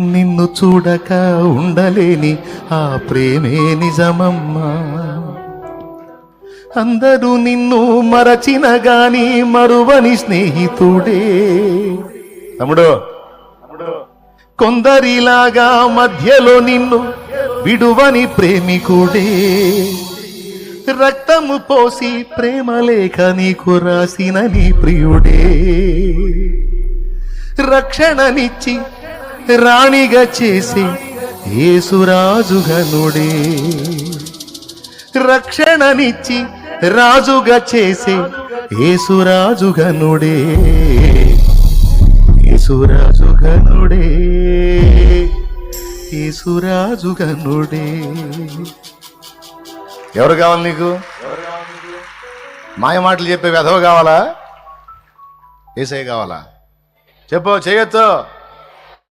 నిన్ను చూడక ఉండలేని ఆ ప్రేమే నిజమమ్మా. అందరూ నిన్ను మరచిన గాని మరువని స్నేహితుడే. తమ్ముడు. కొందరిలాగా మధ్యలో నిన్ను విడువని ప్రేమికుడే. రక్తము పోసి ప్రేమ లేఖ నీకు రాసిన నీ ప్రియుడే. రక్షణనిచ్చి రాణిగా చేసి యేసురాజుగనుడే. రక్షణనిచ్చి రాజుగా చేసే యేసురాజుగనుడే. యేసురాజుగనుడే. యేసురాజుగనుడే. ఎవరు కావాలి నీకు? మాయ మాటలు చెప్పే వెధవ కావాలా? ఏసై కావాలా? చెప్పు చేయొచ్చు.